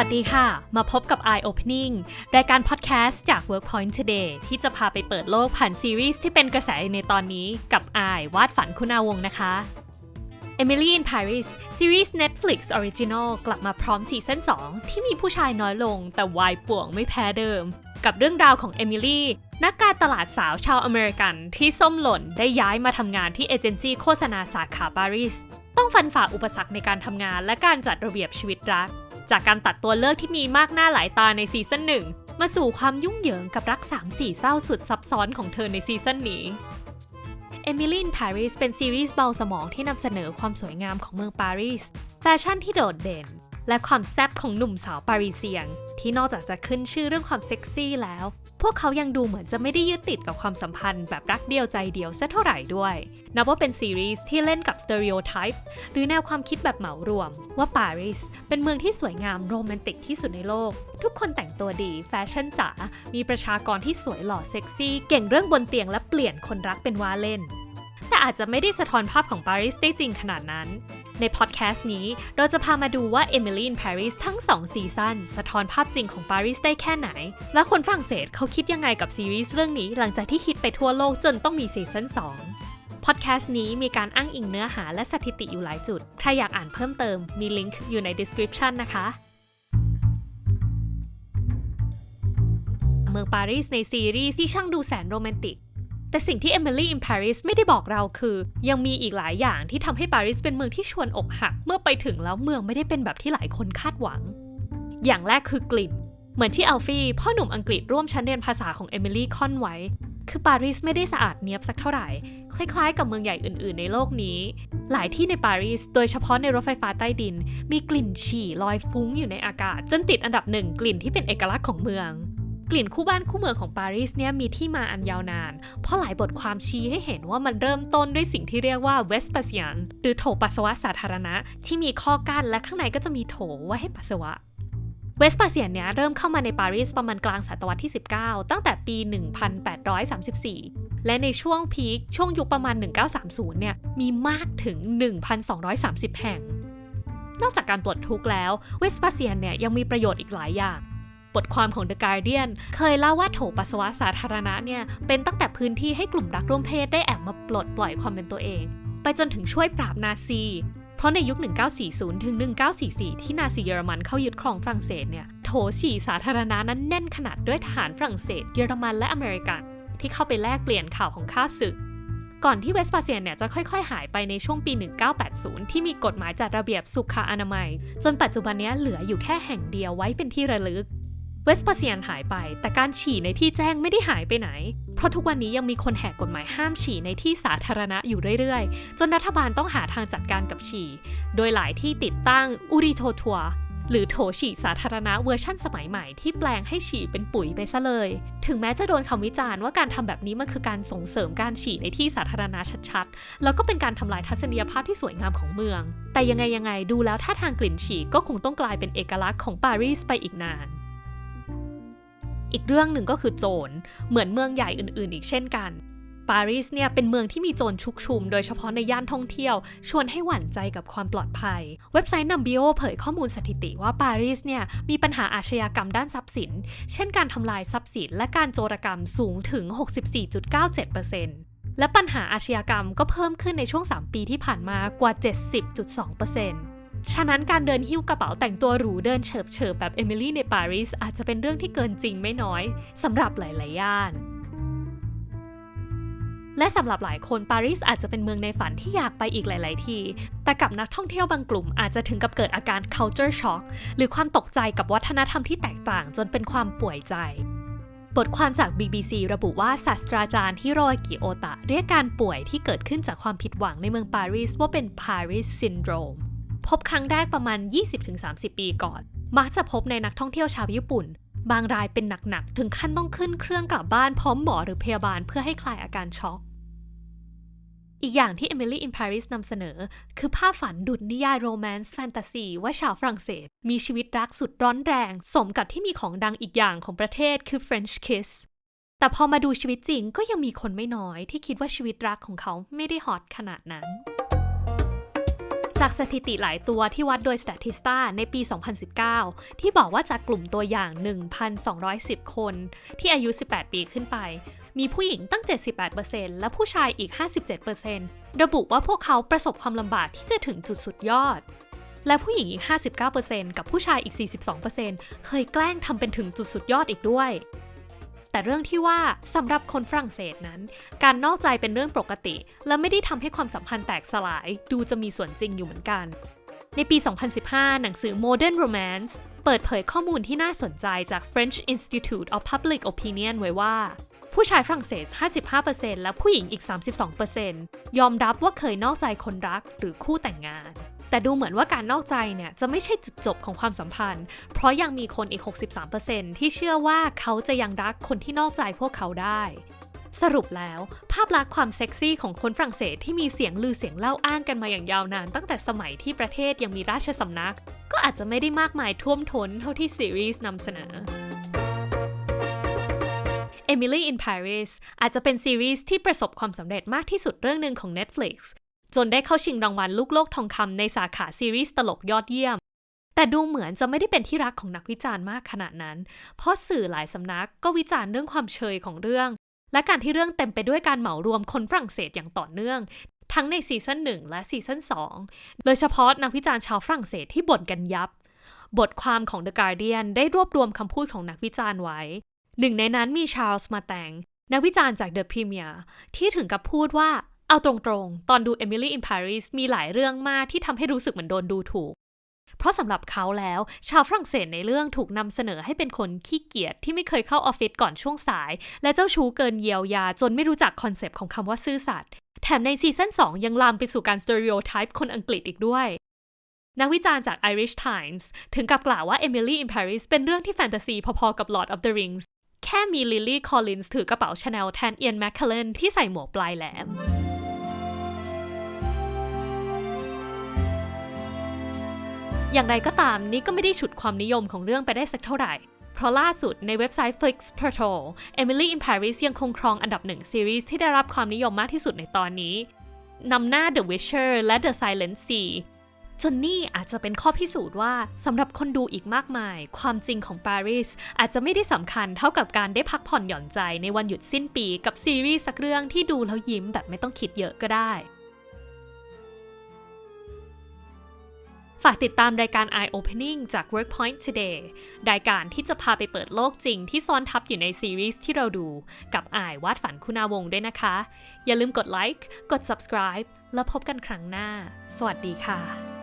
วัสดีค่ะ มาพบกับ Eye Opening รายการพอดแคสต์จาก Workpoint Today ที่จะพาไปเปิดโลกผ่านซีรีส์ที่เป็นกระแสในตอนนี้กับ Eye วาดฝันคุณอาวงนะคะ Emily in Paris ซีรีส์ Netflix Original กลับมาพร้อมซีซั่น2 ที่มีผู้ชายน้อยลงแต่วายป่วงไม่แพ้เดิม กับเรื่องราวของเอมิลี่นักการตลาดสาวชาวอเมริกันที่ส้มหล่นได้ย้ายมาทำงานที่เอเจนซี่โฆษณาสาขาปารีสต้องฟันฝ่าอุปสรรคในการทำงานและการจัดระเบียบชีวิตรัก จากการตัดตัวเลือกที่มีมากหน้าหลายตาในซีซั่นหนึ่งมาสู่ความยุ่งเหยิงกับรักสามสี่เศร้าสุดซับซ้อนของเธอในซีซั่นนี้ Emily in Paris เป็นซีรีส์เบาสมองที่นำเสนอความสวยงามของเมืองปารีส แฟชั่นที่โดดเด่น และความแซ่บของหนุ่มสาวปารีเซียง ที่นอกจากจะขึ้นชื่อเรื่องความเซ็กซี่แล้ว พวกเขายังดูเหมือนจะไม่ได้ยึดติดกับความสัมพันธ์แบบรักเดียวใจเดียวซะเท่าไหร่ด้วย นับว่าเป็นซีรีส์ที่เล่นกับสเตอริโอไทป์หรือแนวความคิดแบบเหมารวม ว่าปารีสเป็นเมืองที่สวยงามโรแมนติกที่สุดในโลก ทุกคนแต่งตัวดีแฟชั่นจ๋ามีประชากรที่สวยหล่อเซ็กซี่เก่งเรื่องบนเตียงและเปลี่ยนคนรักเป็นว่าเล่น แต่อาจจะไม่ได้สะท้อนภาพของปารีสได้จริงขนาดนั้น ในพอดแคสต์นี้เราจะพามาดูว่า Emily in Paris ทั้ง2ซีซั่นสะท้อนภาพจริงของปารีสได้แค่ไหน และคนฝรั่งเศสเขาคิดยังไงกับซีรีส์เรื่องนี้หลังจากที่คิดไปทั่วโลกจนต้องมีซีซั่น2พอดแคสต์นี้มีการอ้างอิงเนื้อหาและสถิติอยู่หลายจุดใครอยากอ่านเพิ่มเติมมีลิงก์อยู่ใน description นะคะเมืองปารีสในซีรีส์ที่ช่างดูแสนโรแมนติก แต่สิ่งที่ Emily in Paris ไม่ได้บอกเราคือ ยังมีอีกหลายอย่างที่ทำให้ปารีสเป็นเมืองที่ชวนอกหัก เมื่อไปถึงแล้วเมืองไม่ได้เป็นแบบที่หลายคนคาดหวัง อย่างแรกคือกลิ่น เหมือนที่อัลฟี่พ่อหนุ่มอังกฤษร่วมชั้นเรียนภาษาของเอมิลี่ค่อนไว้ คือปารีสไม่ได้สะอาดเนียบสักเท่าไหร่ คล้ายๆ กับเมืองใหญ่อื่น ๆ ในโลกนี้ หลายที่ในปารีส โดยเฉพาะในรถไฟฟ้าใต้ดิน มีกลิ่นฉี่ลอยฟุ้งอยู่ในอากาศ จนติดอันดับหนึ่งกลิ่นที่เป็นเอกลักษณ์ของเมือง กลิ่นคู่บ้านคู่เมืองของปารีสเนี่ยมีที่มาอันยาวนาน เพราะหลายบทความชี้ให้เห็นว่ามันเริ่มต้นด้วยสิ่งที่เรียกว่าเวสปาเซียนหรือโถปัสสาวะสาธารณะ ที่มีข้อกั้นและข้างในก็จะมีโถไว้ให้ปัสสาวะเวสปาเซียนเนี่ยเริ่มเข้ามาในปารีสประมาณกลางศตวรรษที่ 19 ตั้งแต่ปี 1834 และในช่วงพีคช่วงยุคประมาณ 1930 เนี่ยมีมากถึง 1,230 แห่ง นอกจากการปลดทุกข์แล้ว เวสปาเซียนเนี่ยยังมีประโยชน์อีกหลายอย่าง บทความของ The Guardian เคยเล่าว่าโถปัสสาวะสาธารณะเนี่ยเป็นตั้งแต่พื้นที่ให้กลุ่มรักร่วมเพศได้แอบมาปลดปล่อยความเป็นตัวเอง ไปจนถึงช่วยปราบนาซี เพราะในยุค 1940 ถึง 1944 ที่นาซีเยอรมันเข้ายึดครองฝรั่งเศสเนี่ยโถฉี่สาธารณะนั้นแน่นขนาดด้วยทหารฝรั่งเศส เยอรมันและอเมริกัน ที่เข้าไปแลกเปลี่ยนข่าวของข้าศึกก่อนที่เวสปาเซียนเนี่ยจะค่อย ๆ หายไปในช่วงปี 1980 ที่มีกฎหมายจัดระเบียบสุขอนามัย จนปัจจุบันนี้เหลืออยู่แค่แห่งเดียวไว้เป็นที่ระลึก เวสปาเซียนหายไป แต่การฉี่ในที่แจ้งไม่ได้หายไปไหน เพราะทุกวันนี้ยังมีคนแหกกฎหมายห้ามฉี่ในที่สาธารณะอยู่เรื่อยๆ จนรัฐบาลต้องหาทางจัดการกับฉี่ โดยหลายที่ติดตั้งอูริโททัวหรือโถฉี่สาธารณะเวอร์ชั่นสมัยใหม่ที่แปลงให้ฉี่เป็นปุ๋ยไปซะเลย ถึงแม้จะโดนคำวิจารณ์ว่าการทำแบบนี้มันคือการส่งเสริมการฉี่ในที่สาธารณะชัดๆ แล้วก็เป็นการทำลายทัศนียภาพที่สวยงามของเมือง แต่ยังไงยังไงดูแล้วท่าทางกลิ่นฉี่ก็คงต้องกลายเป็นเอกลักษณ์ของปารีสไปอีกนาน อีกเรื่องหนึ่งก็คือโจรเหมือนเมืองใหญ่อื่นๆ อีกเช่นกันปารีสเนี่ยเป็นเมืองที่มีโจรชุกชุม โดยเฉพาะในย่านท่องเที่ยว ชวนให้หวั่นใจกับความปลอดภัย เว็บไซต์นัมบิโอเผยข้อมูลสถิติว่าปารีสเนี่ยมีปัญหาอาชญากรรมด้านทรัพย์สิน เช่นการทำลายทรัพย์สิน และการโจรกรรมสูงถึง 64.97%และปัญหาอาชญากรรมก็เพิ่มขึ้นในช่วง 3 ปีที่ผ่านมากว่า 70.2% ฉะนั้นการเดินหิ้วกระเป๋าแต่งตัวหรูเดินเฉิบเฉิบแบบเอมิลี่ในปารีสอาจจะเป็นเรื่องที่เกินจริงไม่น้อยสำหรับหลาย ๆ ย่าน และสำหรับหลายคนปารีสอาจจะเป็นเมืองในฝันที่อยากไปอีกหลาย ๆ ที่ แต่กับนักท่องเที่ยวบางกลุ่มอาจจะถึงกับเกิดอาการ culture shock หรือความตกใจกับวัฒนธรรมที่แตกต่างจนเป็นความป่วยใจบทความจาก BBC ระบุว่าศาสตราจารย์ฮิโรอากิโอตะ เรียกการป่วยที่เกิดขึ้นจากความผิดหวังในเมืองปารีสว่าเป็น Paris Syndrome พบครั้งแรกประมาณ 20-30 ปีก่อน มักจะพบในนักท่องเที่ยวชาวญี่ปุ่น บางรายเป็นหนักๆ ถึงขั้นต้องขึ้นเครื่องกลับบ้านพร้อมหมอหรือพยาบาลเพื่อให้คลายอาการช็อก อีกอย่างที่ Emily in Paris นำเสนอ คือภาพฝันดุดนิยายโรแมนต์แฟนตาซีว่าชาวฝรั่งเศส มีชีวิตรักสุดร้อนแรง สมกับที่มีของดังอีกอย่างของประเทศคือ French Kiss แต่พอมาดูชีวิตจริงก็ยังมีคนไม่น้อยที่คิดว่าชีวิตรักของเขาไม่ได้ฮอตขนาดนั้น จากสถิติหลายตัวที่วัดโดย Statista ในปี 2019 ที่บอกว่าจากกลุ่มตัวอย่าง 1,210 คน ที่อายุ 18 ปีขึ้นไป มีผู้หญิงตั้ง 78%และผู้ชายอีก 57%ระบุว่าพวกเขาประสบความลำบากที่จะถึงจุดสุดยอด และผู้หญิงอีก 59%กับผู้ชายอีก 42%เคยแกล้งทำเป็นถึงจุดสุดยอดอีกด้วย แต่เรื่องที่ว่าสำหรับคนฝรั่งเศสนั้น การนอกใจเป็นเรื่องปกติ และไม่ได้ทำให้ความสัมพันธ์แตกสลาย ดูจะมีส่วนจริงอยู่เหมือนกัน ในปี 2015 หนังสือ Modern Romance เปิดเผยข้อมูลที่น่าสนใจจาก French Institute of Public Opinion ไว้ว่า ผู้ชายฝรั่งเศส 55%และผู้หญิงอีก 32%ยอมรับว่าเคยนอกใจคนรักหรือคู่แต่งงาน แต่ดูเหมือนว่าการนอกใจเนี่ยจะไม่ใช่จุดจบของความสัมพันธ์ เพราะยังมีคนอีก 63%ที่เชื่อว่าเขาจะยังรักคนที่นอกใจพวกเขาได้สรุปแล้วภาพลักษณ์ความเซ็กซี่ของคนฝรั่งเศสที่มีเสียงลือเสียงเล่าอ้างกันมาอย่างยาวนานตั้งแต่สมัยที่ประเทศยังมีราชสำนัก ก็อาจจะไม่ได้มากมายท่วมท้นเท่าที่ซีรีส์นำเสนอ Emily in Paris อาจจะเป็นซีรีส์ที่ประสบความสำเร็จมากที่สุดเรื่องหนึ่งของ Netflix จนได้เข้าชิงรางวัลลูกโลกทองคำในสาขาซีรีส์ตลกยอดเยี่ยม แต่ดูเหมือนจะไม่ได้เป็นที่รักของนักวิจารณ์มากขนาดนั้น เพราะสื่อหลายสำนักก็วิจารณ์เรื่องความเชยของเรื่อง และการที่เรื่องเต็มไปด้วยการเหมารวมคนฝรั่งเศสอย่างต่อเนื่อง ทั้งในซีซั่น1และซีซั่น2 โดยเฉพาะนักวิจารณ์ชาวฝรั่งเศสที่บ่นกันยับ บทความของ The Guardian ได้รวบรวมคำพูดของนักวิจารณ์ไว้ หนึ่งในนั้นมีชาร์ลส์มาแตงนักวิจารณ์จาก The Premier ที่ถึงกับพูดว่า เอาตรงๆ ตอนดู Emily in Paris มีหลายเรื่องมากที่ทำให้รู้สึกเหมือนโดนดูถูก เพราะสำหรับเขาแล้ว ชาวฝรั่งเศสในเรื่องถูกนำเสนอให้เป็นคนขี้เกียจที่ไม่เคยเข้าออฟฟิศก่อนช่วงสาย และเจ้าชู้เกินเยียวยาจนไม่รู้จักคอนเซปต์ของคำว่าซื่อสัตย์แถมในซีซั่น2 ยังลามไปสู่การสเตอริโอไทป์คนอังกฤษอีกด้วย นักวิจารณ์จาก Irish Times ถึงกับกล่าวว่า Emily in Paris เป็นเรื่องที่แฟนตาซีพอๆกับ Lord of the Rings แค่มีลิลลี่คอลลินส์ถือกระเป๋าชาแนลแทนเอียนแมคเคลเลนที่ใส่หมวกปลายแหลมอย่างไรก็ตามนี่ก็ไม่ได้ฉุดความนิยมของเรื่องไปได้สักเท่าไหร่ เพราะล่าสุดในเว็บไซต์ Flix Patrol Emily in Paris ยังคงครองอันดับหนึ่งซีรีส์ที่ได้รับความนิยมมากที่สุดในตอนนี้ นำหน้า The Witcher และ The Silent Sea จนนี่อาจจะเป็นข้อพิสูจน์ว่าสำหรับคนดูอีกมากมาย ความจริงของปารีสอาจจะไม่ได้สำคัญเท่ากับการได้พักผ่อนหย่อนใจในวันหยุดสิ้นปีกับซีรีส์สักเรื่องที่ดูแล้วยิ้มแบบไม่ต้องคิดเยอะก็ได้ ฝากติดตามรายการ Eye Opening จาก Workpoint Today รายการที่จะพาไปเปิดโลกจริงที่ซ่อนทับอยู่ในซีรีส์ที่เราดู กับอายวาดฝันคุณาวงด้วยนะคะ อย่าลืมกดไลค์ กด subscribe แล้วพบกันครั้งหน้า สวัสดีค่ะ